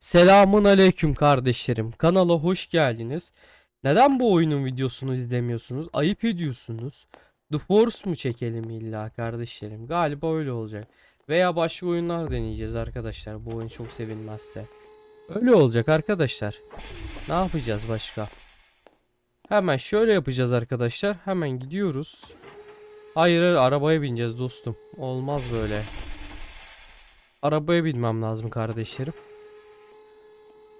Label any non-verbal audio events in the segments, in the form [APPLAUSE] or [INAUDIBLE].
Selamun aleyküm kardeşlerim. Kanala hoş geldiniz. Neden bu oyunun videosunu izlemiyorsunuz? Ayıp ediyorsunuz. The Force mu çekelim illa kardeşlerim? Galiba öyle olacak. Veya başka oyunlar deneyeceğiz arkadaşlar. Bu oyun çok sevilmezse. Öyle olacak arkadaşlar. Ne yapacağız başka? Hemen şöyle yapacağız arkadaşlar. Hemen gidiyoruz. Hayır hayır arabaya bineceğiz dostum. Olmaz böyle. Arabaya binmem lazım kardeşlerim.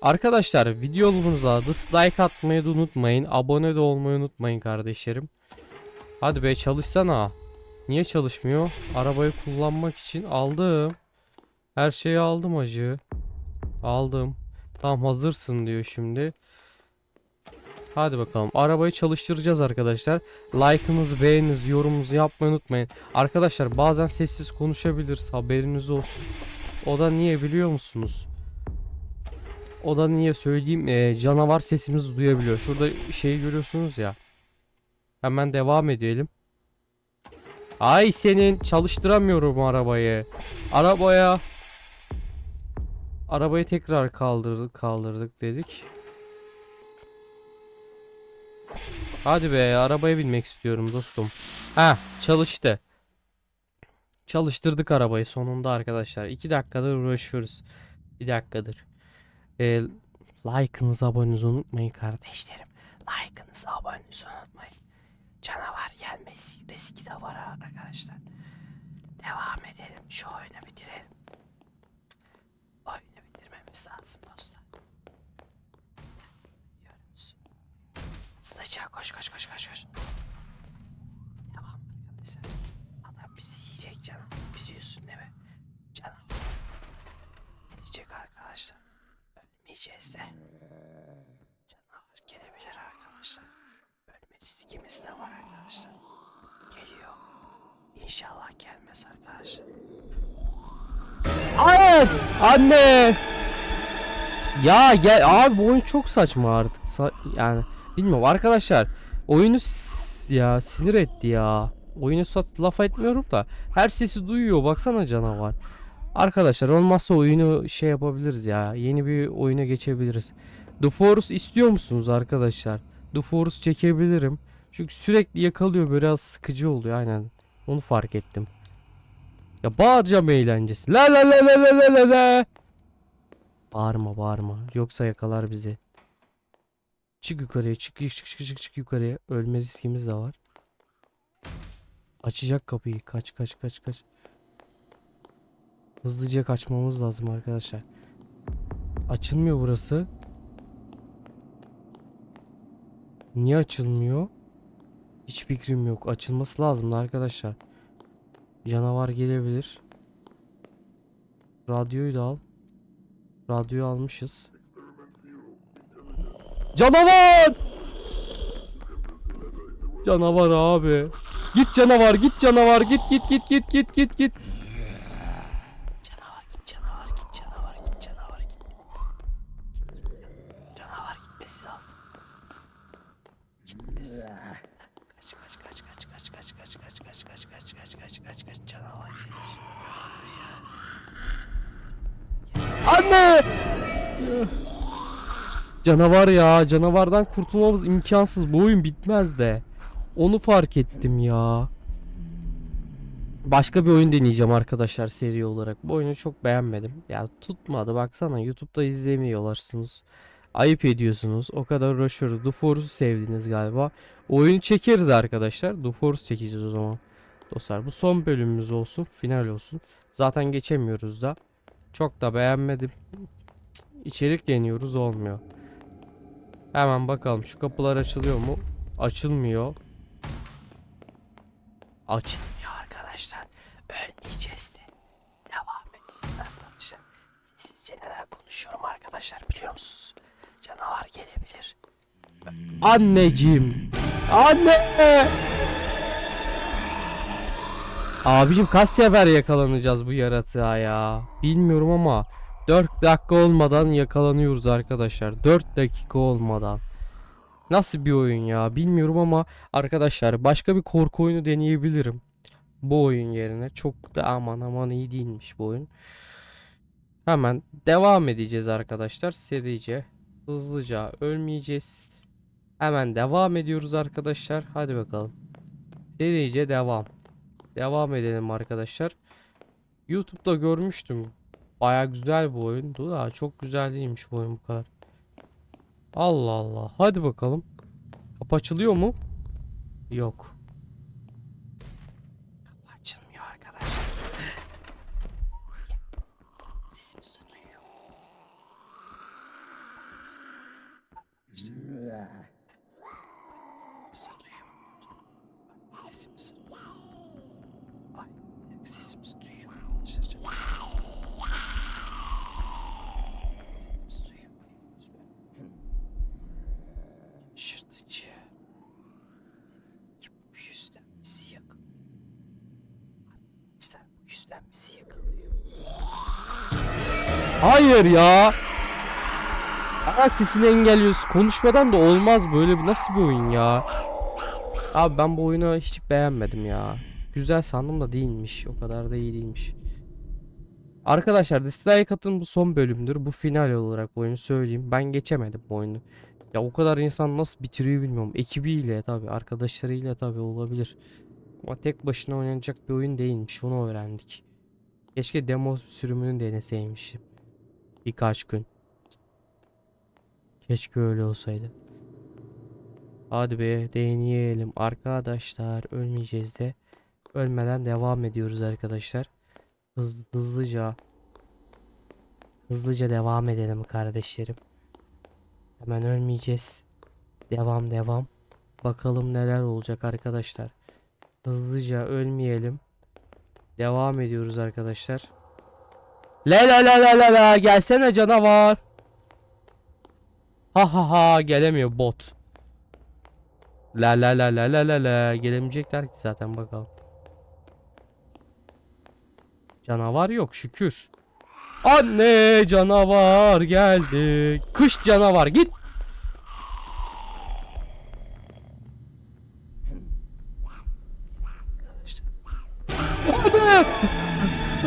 Arkadaşlar videomuza dislike atmayı da unutmayın. Abone de olmayı unutmayın kardeşlerim. Hadi be çalışsana. Niye çalışmıyor? Arabayı kullanmak için aldım. Her şeyi aldım acı. Aldım. Tamam hazırsın diyor şimdi. Hadi bakalım. Arabayı çalıştıracağız arkadaşlar. Like'ınızı, beğeninizi, yorumunuzu yapmayı unutmayın. Arkadaşlar bazen sessiz konuşabiliriz. Haberiniz olsun. O da niye biliyor musunuz? O da niye söyleyeyim eee, canavar sesimizi duyabiliyor. Şurada şeyi görüyorsunuz ya. Hemen devam edelim. Ay senin çalıştıramıyorum arabayı. Arabaya. Arabayı tekrar kaldırdık kaldırdık dedik. Hadi be arabaya binmek istiyorum dostum. Ha çalıştı. Çalıştırdık arabayı sonunda arkadaşlar. 2 dakikadır uğraşıyoruz. Bir dakikadır. Ee, like'ınızı abonenizi unutmayın kardeşlerim. Like'ınızı abonenizi unutmayın. Canavar gelmesi riski de var arkadaşlar. Devam edelim. Şu oyunu bitirelim. Oyunu bitirmemiz lazım dostlar. Diyoruz. Hızlıca koş koş koş koş koş. Devam arkadaşlar. Adam bizi yiyecek canım. Biliyorsun değil mi? Canım. Gelecek arkadaşlar. Ölmeyeceğiz de. Canavar gelebilir arkadaşlar. Ölme riskimiz de var arkadaşlar. Geliyor. İnşallah gelmez arkadaşlar. Hayır! Anne! Ya gel abi bu oyun çok saçma artık. Sa- yani bilmiyorum arkadaşlar. Oyunu ya sinir etti ya. Oyunu sat laf etmiyorum da her sesi duyuyor baksana canavar. Arkadaşlar olmazsa oyunu şey yapabiliriz ya. Yeni bir oyuna geçebiliriz. The istiyor musunuz arkadaşlar? The çekebilirim. Çünkü sürekli yakalıyor biraz sıkıcı oluyor aynen. Onu fark ettim. Ya bağıracağım eğlencesi. La la la la la la la la. Bağırma bağırma. Yoksa yakalar bizi. Çık yukarıya çık çık çık çık çık, çık yukarıya. Ölme riskimiz de var. Açacak kapıyı. Kaç kaç kaç kaç. Hızlıca kaçmamız lazım arkadaşlar. Açılmıyor burası. Niye açılmıyor? Hiç fikrim yok. Açılması lazımdı arkadaşlar. Canavar gelebilir. Radyoyu da al. Radyoyu almışız. Canavar! Canavar abi. Git canavar, git canavar, git git git git git git git. Kaç kaç kaç canavar gelir. Anne! Canavar ya canavardan kurtulmamız imkansız bu oyun bitmez de. Onu fark ettim ya. Başka bir oyun deneyeceğim arkadaşlar seri olarak. Bu oyunu çok beğenmedim. Ya tutmadı baksana YouTube'da izlemiyorlarsınız. Ayıp ediyorsunuz. O kadar uğraşıyoruz. The Force'u sevdiniz galiba. Oyunu çekeriz arkadaşlar. The Force çekeceğiz o zaman. Dostlar bu son bölümümüz olsun. Final olsun. Zaten geçemiyoruz da. Çok da beğenmedim. İçerik deniyoruz olmuyor. Hemen bakalım şu kapılar açılıyor mu? Açılmıyor. Açılmıyor arkadaşlar. Ölmeyeceğiz de. Devam edeceğiz arkadaşlar. Sessizce neler konuşuyorum arkadaşlar biliyor musunuz? Canavar gelebilir. Anneciğim. Anne. Abicim kaç sefer yakalanacağız bu yaratığa ya? Bilmiyorum ama 4 dakika olmadan yakalanıyoruz arkadaşlar. 4 dakika olmadan. Nasıl bir oyun ya? Bilmiyorum ama arkadaşlar başka bir korku oyunu deneyebilirim. Bu oyun yerine çok da aman aman iyi değilmiş bu oyun. Hemen devam edeceğiz arkadaşlar. Serice, hızlıca ölmeyeceğiz. Hemen devam ediyoruz arkadaşlar. Hadi bakalım. Serice devam. Devam edelim arkadaşlar. YouTube'da görmüştüm. Baya güzel bu oyundu da çok güzel değilmiş bu oyun bu kadar. Allah Allah. Hadi bakalım. Kapı açılıyor mu? Yok. Kapı açılmıyor arkadaşlar. Sesimizi de duyuyor. Sesimizi duyuyor. Sesimizi Ay, sesimizi duyuyor. Sesimizi duyuyor. Şaşırtıcı. Bu yüzden bizi yakın. Sen yüzden bizi. Hayır ya. Ayak sesini engelliyorsun. Konuşmadan da olmaz böyle nasıl bir oyun ya. Abi ben bu oyunu hiç beğenmedim ya. Güzel sandım da değilmiş. O kadar da iyi değilmiş. Arkadaşlar Dislike atın bu son bölümdür. Bu final olarak oyunu söyleyeyim. Ben geçemedim bu oyunu. Ya o kadar insan nasıl bitiriyor bilmiyorum. Ekibiyle tabi arkadaşlarıyla tabi olabilir. Ama tek başına oynanacak bir oyun değilmiş. Onu öğrendik. Keşke demo sürümünü deneseymişim. Birkaç gün. Keşke öyle olsaydı. Hadi be deneyelim arkadaşlar. Ölmeyeceğiz de. Ölmeden devam ediyoruz arkadaşlar. Hız, hızlıca. Hızlıca devam edelim kardeşlerim. Hemen ölmeyeceğiz. Devam devam. Bakalım neler olacak arkadaşlar. Hızlıca ölmeyelim. Devam ediyoruz arkadaşlar. La la la la la la gelsene canavar. Ha ha ha gelemiyor bot. La la la la la la la gelemeyecekler ki zaten bakalım. Canavar yok şükür. Anne canavar geldi. Kış canavar git. Hadi.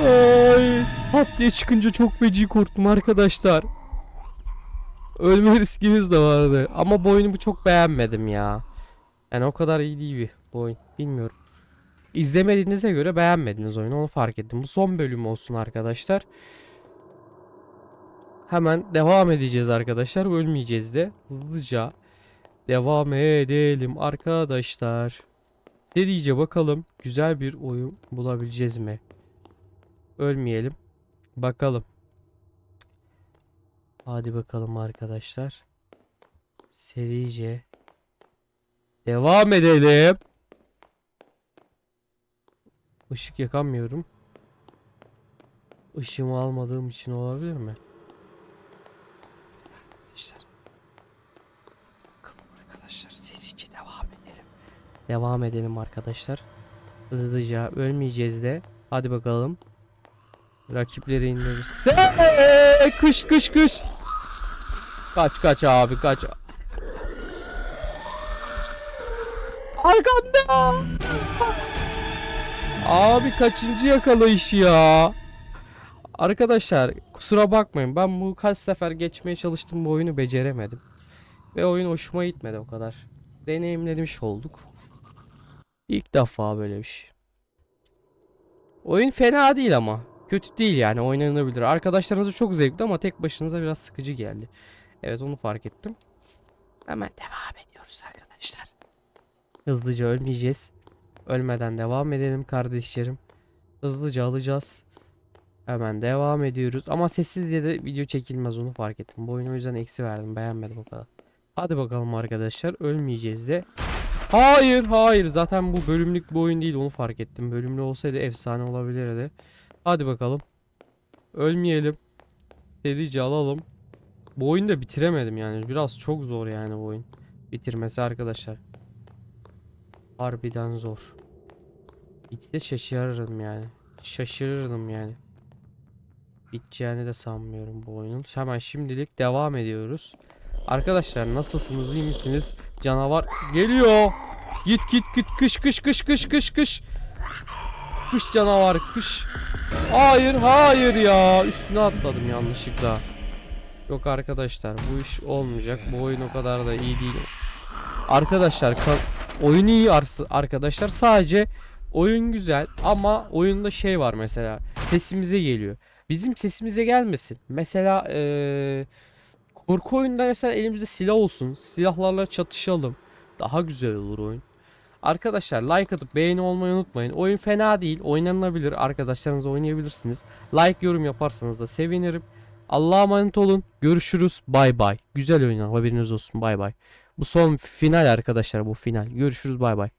Ay, pat diye çıkınca çok feci korktum arkadaşlar. Ölme [LAUGHS] riskimiz de vardı. Ama bu çok beğenmedim ya. Yani o kadar iyi değil bir bu. Bilmiyorum. İzlemediğinize göre beğenmediniz oyunu onu fark ettim. Bu son bölüm olsun arkadaşlar. Hemen devam edeceğiz arkadaşlar. Ölmeyeceğiz de. Hızlıca devam edelim arkadaşlar. Serice bakalım güzel bir oyun bulabileceğiz mi? Ölmeyelim. Bakalım. Hadi bakalım arkadaşlar. Serice devam edelim. Işık yakamıyorum. Işığımı almadığım için olabilir mi? Arkadaşlar. Bakalım arkadaşlar sessizce devam edelim. Devam edelim arkadaşlar. Hızlıca ölmeyeceğiz de. Hadi bakalım. Rakipleri indirirse. Kış kış kış. Kaç kaç abi kaç. Arkamda. Abi kaçıncı yakalayış ya? Arkadaşlar kusura bakmayın ben bu kaç sefer geçmeye çalıştım bu oyunu beceremedim. Ve oyun hoşuma gitmedi o kadar. Deneyimlemiş olduk. İlk defa böyle bir şey. Oyun fena değil ama. Kötü değil yani oynanabilir. Arkadaşlarınızla çok zevkli ama tek başınıza biraz sıkıcı geldi. Evet onu fark ettim. Hemen devam ediyoruz arkadaşlar. Hızlıca ölmeyeceğiz. Ölmeden devam edelim kardeşlerim. Hızlıca alacağız. Hemen devam ediyoruz. Ama sessiz diye de video çekilmez onu fark ettim. Bu oyunu o yüzden eksi verdim. Beğenmedim o kadar. Hadi bakalım arkadaşlar. Ölmeyeceğiz de. Hayır hayır. Zaten bu bölümlük bir oyun değil onu fark ettim. Bölümlü olsaydı efsane olabilirdi. Hadi bakalım. Ölmeyelim. Serice alalım. Bu oyunu da bitiremedim yani. Biraz çok zor yani bu oyun. Bitirmesi arkadaşlar. Harbiden zor. Bitse şaşırırım yani. Şaşırırdım yani. Biteceğini de sanmıyorum bu oyunun. Hemen şimdilik devam ediyoruz. Arkadaşlar nasılsınız iyi misiniz? Canavar geliyor. Git git git kış kış kış kış kış kış. kış canavar kış. Hayır hayır ya üstüne atladım yanlışlıkla. Yok arkadaşlar bu iş olmayacak. Bu oyun o kadar da iyi değil. Arkadaşlar ka- oyun iyi arkadaşlar sadece oyun güzel ama oyunda şey var mesela sesimize geliyor. Bizim sesimize gelmesin. Mesela eee korku oyunda mesela elimizde silah olsun. Silahlarla çatışalım. Daha güzel olur oyun. Arkadaşlar like atıp beğeni olmayı unutmayın. Oyun fena değil. Oynanabilir. Arkadaşlarınızla oynayabilirsiniz. Like yorum yaparsanız da sevinirim. Allah'a emanet olun. Görüşürüz. Bay bay. Güzel oyun haberiniz olsun. Bay bay. Bu son final arkadaşlar bu final. Görüşürüz bay bay.